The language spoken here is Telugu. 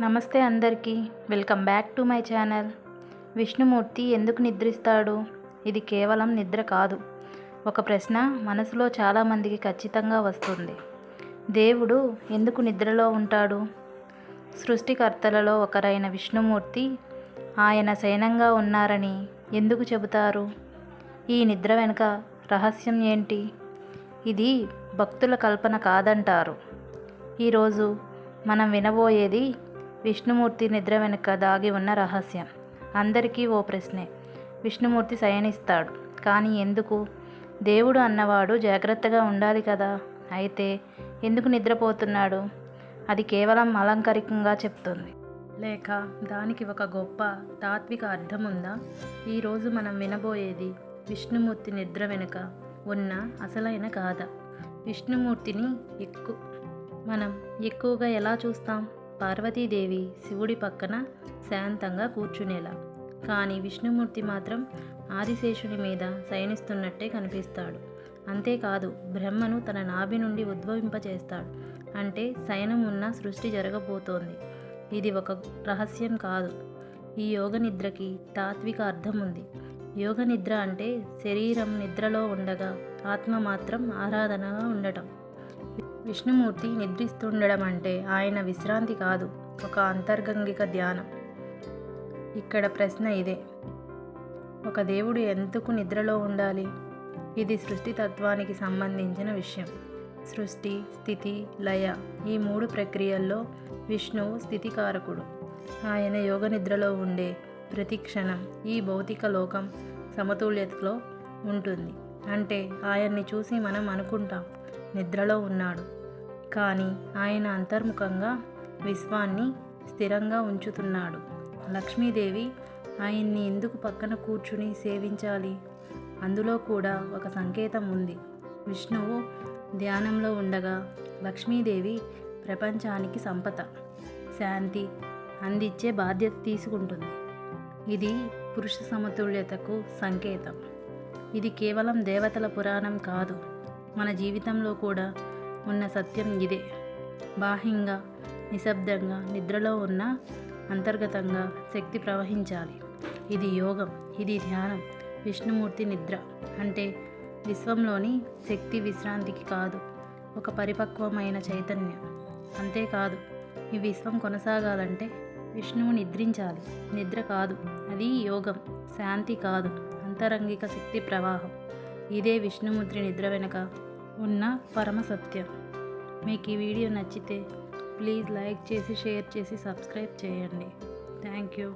నమస్తే అందరికీ. Welcome back to my channel. Vishnumurthy ఎందుకు నిద్రిస్తాడు? ఇది కేవలం నిద్ర కాదు. ఒక ప్రశ్న మనసులో చాలామందికి ఖచ్చితంగా వస్తుంది. దేవుడు ఎందుకు నిద్రలో ఉంటాడు? సృష్టికర్తలలో ఒకరైన విష్ణుమూర్తి ఆయన శయనంగా ఉన్నారని ఎందుకు చెబుతారు? ఈ నిద్ర వెనుక రహస్యం ఏంటి? ఇది భక్తుల కల్పన కాదంటారు. ఈరోజు మనం వినబోయేది విష్ణుమూర్తి నిద్ర వెనుక దాగి ఉన్న రహస్యం. అందరికీ ఓ ప్రశ్నే. విష్ణుమూర్తి శయనిస్తాడు. కానీ ఎందుకు? దేవుడు అన్నవాడు జాగ్రత్తగా ఉండాలి కదా. అయితే ఎందుకు నిద్రపోతున్నాడు? అది కేవలం అలంకరికంగా చెప్తుంది. లేక దానికి ఒక గొప్ప తాత్విక అర్థం ఉందా ఈరోజు మనం వినబోయేది విష్ణుమూర్తి నిద్ర వెనుక ఉన్న అసలైన గాథ. విష్ణుమూర్తిని ఎక్కువ మనం ఎక్కువగా ఎలా చూస్తాం? పార్వతీదేవి శివుడి పక్కన శాంతంగా కూర్చునేలా. కానీ విష్ణుమూర్తి మాత్రం ఆదిశేషుని మీద శయనిస్తున్నట్టే కనిపిస్తాడు. అంతేకాదు బ్రహ్మను తన నాభి నుండి ఉద్భవింపచేస్తాడు. అంటే శయనం ఉన్న సృష్టి జరగబోతోంది. ఇది ఒక రహస్యం కాదు. ఈ యోగ నిద్రకి తాత్విక అర్థం ఉంది యోగ నిద్ర అంటే శరీరం నిద్రలో ఉండగా ఆత్మ మాత్రం ఆరాధనగా ఉండటం. విష్ణుమూర్తి నిద్రిస్తుండడం అంటే ఆయన విశ్రాంతి కాదు ఒక అంతర్గంగిక ధ్యానం. ఇక్కడ ప్రశ్న ఇదే. ఒక దేవుడు ఎందుకు నిద్రలో ఉండాలి? ఇది సృష్టి తత్వానికి సంబంధించిన విషయం. సృష్టి స్థితి లయ ఈ మూడు ప్రక్రియల్లో విష్ణువు స్థితికారకుడు. ఆయన యోగ నిద్రలో ఉండే ప్రతి క్షణం ఈ భౌతిక లోకం సమతుల్యతలో ఉంటుంది. అంటే ఆయన్ని చూసి మనం అనుకుంటాం నిద్రలో ఉన్నాడు. కానీ ఆయన అంతర్ముఖంగా విశ్వాన్ని స్థిరంగా ఉంచుతున్నాడు. లక్ష్మీదేవి ఆయన్ని ఎందుకు పక్కన కూర్చుని సేవించాలి? అందులో కూడా ఒక సంకేతం ఉంది. విష్ణువు ధ్యానంలో ఉండగా లక్ష్మీదేవి ప్రపంచానికి సంపద శాంతి అందించే బాధ్యత తీసుకుంటుంది. ఇది పురుష సమతుల్యతకు సంకేతం. ఇది కేవలం దేవతల పురాణం కాదు. మన జీవితంలో కూడా ఉన్న సత్యం ఇదే. బాహ్యంగా నిశ్శబ్దంగా నిద్రలో ఉన్న అంతర్గతంగా శక్తి ప్రవహించాలి. ఇది యోగం ఇది ధ్యానం విష్ణుమూర్తి నిద్ర. అంటే విశ్వంలోని శక్తి విశ్రాంతికి కాదు ఒక పరిపక్వమైన చైతన్యం. అంతేకాదు ఈ విశ్వం కొనసాగాలంటే విష్ణువు నిద్రించాలి. నిద్ర కాదు అది యోగం. శాంతి కాదు అంతరంగిక శక్తి ప్రవాహం. ఇదే విష్ణుమూర్తి నిద్ర వెనుక ఉన్న పరమ సత్యం. మీకు ఈ వీడియో నచ్చితే ప్లీజ్ లైక్ చేసి షేర్ చేసి సబ్స్క్రైబ్ చేయండి. Thank you.